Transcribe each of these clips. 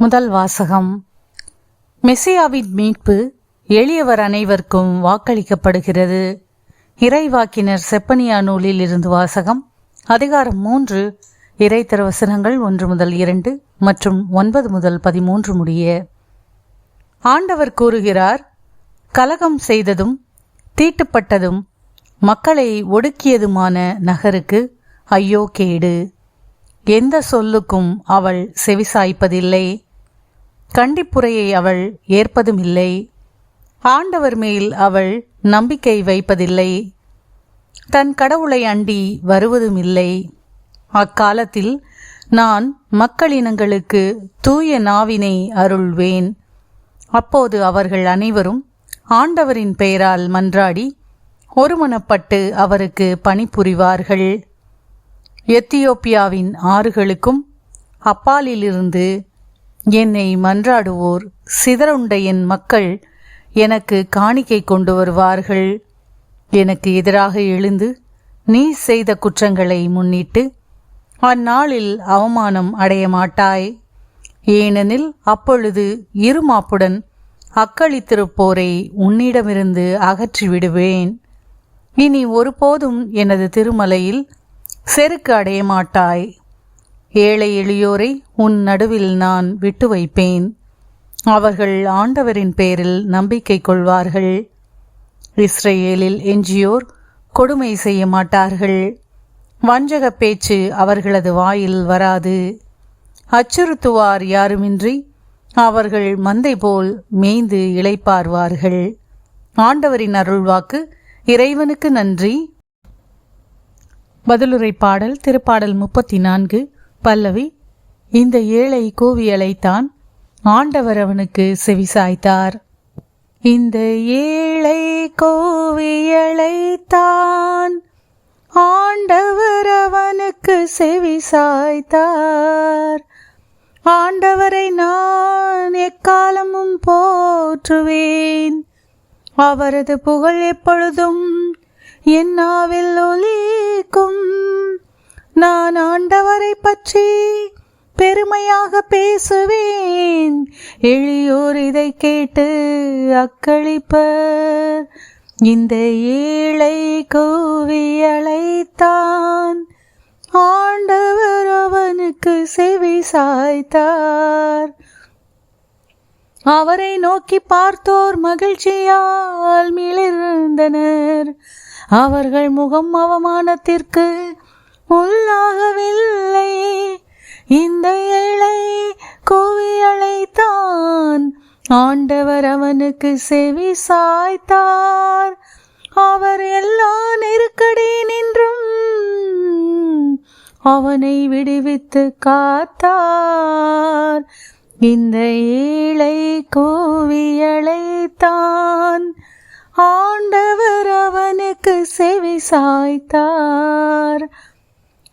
முதல் வாசகம். மெசியாவின் மீட்பு எளியவர் அனைவருக்கும் வாக்களிக்கப்படுகிறது. இறைவாக்கினர் செப்பனியா நூலில் இருந்து வாசகம் அதிகாரம் மூன்று இறை வசனங்கள் ஒன்று முதல் இரண்டு மற்றும் ஒன்பது முதல் பதிமூன்று முடிய. ஆண்டவர் கூறுகிறார் கலகம் செய்ததும் தீட்டுப்பட்டதும் மக்களை ஒடுக்கியதுமான நகருக்கு ஐயோ கேடு. எந்த சொல்லுக்கும் அவள் செவிசாய்ப்பதில்லை. கண்டிப்புரையை அவள் ஏற்பதுமில்லை. ஆண்டவர் மேல் அவள் நம்பிக்கை வைப்பதில்லை. தன் கடவுளை அண்டி வருவதுமில்லை. அக்காலத்தில் நான் மக்களினங்களுக்கு தூய நாவினை அருள்வேன். அப்போது அவர்கள் அனைவரும் ஆண்டவரின் பெயரால் மன்றாடி ஒருமனப்பட்டு அவருக்கு பணிபுரிவார்கள். எத்தியோப்பியாவின் ஆறுகளுக்கும் அப்பாலிலிருந்து என்னை மன்றாடுவோர் சிதறுண்ட என் மக்கள் எனக்கு காணிக்கை கொண்டு வருவார்கள். எனக்கு எதிராக எழுந்து நீ செய்த குற்றங்களை முன்னிட்டு அந்நாளில் அவமானம் அடைய மாட்டாய். ஏனெனில் அப்பொழுது இருமாப்புடன் அக்களித்திருப்போரை உன்னிடமிருந்து அகற்றி விடுவேன் இனி ஒருபோதும் எனது திருமலையில் செருக்கு அடைய மாட்டாய் ஏழை எளியோரை உன் நடுவில் நான் விட்டு வைப்பேன். அவர்கள் ஆண்டவரின் பேரில் நம்பிக்கை கொள்வார்கள். இஸ்ரேலில் எஞ்சியோர் கொடுமை செய்ய மாட்டார்கள். வஞ்சக பேச்சு அவர்களது வாயில் வராது. அச்சுறுத்துவார் யாருமின்றி? அவர்கள் மந்தை போல் மேய்ந்து இளைப்பார்வார்கள் ஆண்டவரின் அருள்வாக்கு இறைவனுக்கு நன்றி. பதிலுரை பாடல் திருப்பாடல் முப்பத்தி நான்கு. பல்லவி இந்த ஏழை கோவியலைத்தான் ஆண்டவர் அவனுக்கு செவிசாய்த்தார். இந்த ஏழை கோவியலைத்தான் ஆண்டவர் அவனுக்கு செவிசாய்த்தார். ஆண்டவரை நான் எக்காலமும் போற்றுவேன். அவரது புகழ் எப்பொழுதும் என்னாவில் ஒலிக்கும். நான் ஆண்டவரை பற்றி பெருமையாக பேசுவேன். எளியோர் இதை கேட்டு அக்களிப்பர். இந்த ஏழை கோவி அழைத்தான் ஆண்டவர் அவனுக்கு செவி சாய்த்தார். அவரை நோக்கி பார்த்தோர் மகிழ்ச்சியால் மிளிர்ந்தனர். அவர்கள் முகம் அவமானத்திற்கு உள்ளாகவில்லை. இந்த ஏழை கோவி அழைத்தான். ஆண்டவர் அவனுக்கு செவி சாய்த்தார். அவர் எல்லா நெருக்கடி நின்றும். அவனை விடுவித்து காத்தார். இந்த ஏழை கோவியழைத்தான் ஆண்டவர் அவனுக்கு செவி சாய்த்தார்.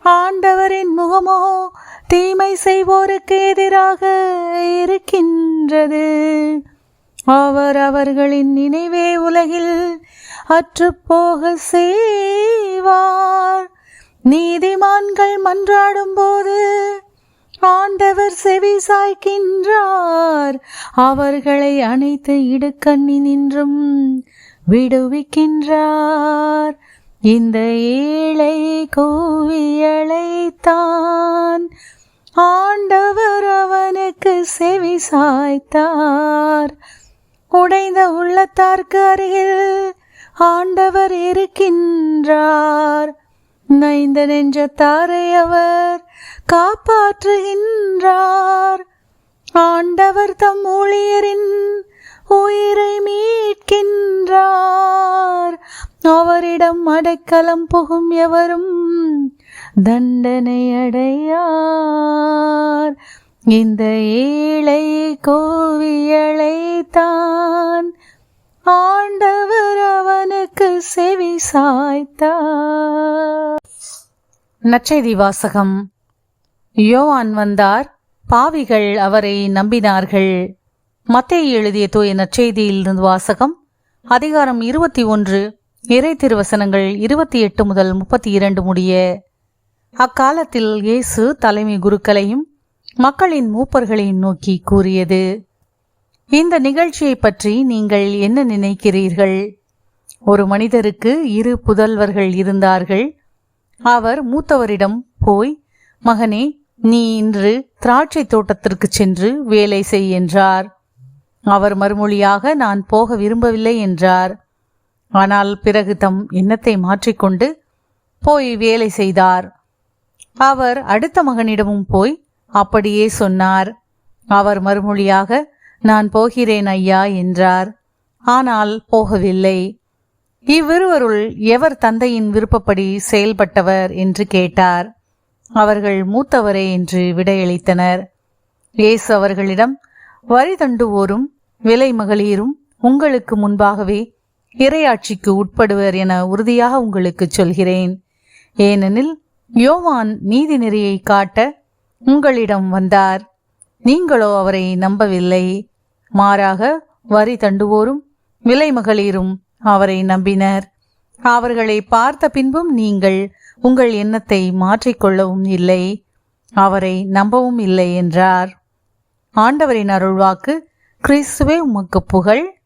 ஆண்டவரின் முகமோ தீமை செய்வோருக்கு எதிராக இருக்கின்றது. அவர் அவர்களின் நினைவே உலகில் அற்றுப்போக செய்வார். நீதிமான்கள் மன்றாடும் போது ஆண்டவர் செவி சாய்க்கின்றார். அவர்களை அனைத்து இடுக்கண்ணி நின்றும் விடுவிக்கின்றார். இந்த ஏழை கோவியழைத்தான். ஆண்டவர் அவனுக்கு செவி சாய்த்தார். உடைந்த உள்ளத்தார்க்கு அருகில் ஆண்டவர் இருக்கின்றார். நைந்த நெஞ்சத்தாரை அவர் காப்பாற்றுகின்றார். ஆண்டவர் தம் ஊழியரின் உயிரை மீட்கின்றார். அவரிடம் அடைக்கலம் புகும் எவரும் தண்டனை அடையார். இந்த ஏழை கோவியழைத்தான். ஆண்டவர் அவனுக்கு செவி சாய்த்தார். நச்செய்தி வாசகம். யோவான் வந்தார் பாவிகள் அவரை நம்பினார்கள். மத்தேயு எழுதிய தூய நற்செய்தியிலிருந்து வாசகம் அதிகாரம் இருபத்தி ஒன்று இறை திருவசனங்கள் இருபத்தி எட்டு முதல் முப்பத்தி இரண்டு முடிய அக்காலத்தில் இயேசு தலைமை குருக்களையும் மக்களின் மூப்பர்களை நோக்கி கூறியது. இந்த நிகழ்ச்சியை பற்றி நீங்கள் என்ன நினைக்கிறீர்கள்? ஒரு மனிதருக்கு இரு புதல்வர்கள் இருந்தார்கள். அவர் மூத்தவரிடம் போய் மகனே நீ இன்று திராட்சை தோட்டத்திற்கு சென்று வேலை செய் என்றார். அவர் மறுமொழியாக நான் போக விரும்பவில்லை என்றார். ஆனால் பிறகு தம் எண்ணத்தை மாற்றிக்கொண்டு போய் வேலை செய்தார். அவர் அடுத்த மகனிடமும் போய் அப்படியே சொன்னார். அவர் மறுமொழியாக நான் போகிறேன் ஐயா என்றார். ஆனால் போகவில்லை. இவ்விருவருள் எவர் தந்தையின் விருப்பப்படி செயல்பட்டவர் என்று கேட்டார். அவர்கள் மூத்தவரே என்று விடையளித்தனர். இயேசு அவர்களிடம் வரி தண்டுவோரும் விலை மகளிரும் உங்களுக்கு முன்பாகவே இறையாட்சிக்கு உட்படுவர் என உறுதியாக உங்களுக்கு சொல்கிறேன். ஏனெனில் யோவான் நீதி நெறியை காட்ட உங்களிடம் வந்தார். நீங்களோ அவரை நம்பவில்லை. மாறாக வரி தண்டுவோரும் விலை மகளிரும் அவரை நம்பினர். அவர்களை பார்த்த பின்பும் நீங்கள் உங்கள் எண்ணத்தை மாற்றிக்கொள்ளவும் இல்லை. அவரை நம்பவும் இல்லை என்றார். ஆண்டவரின் அருள்வாக்கு கிறிஸ்துவே உமக்கு புகழ்.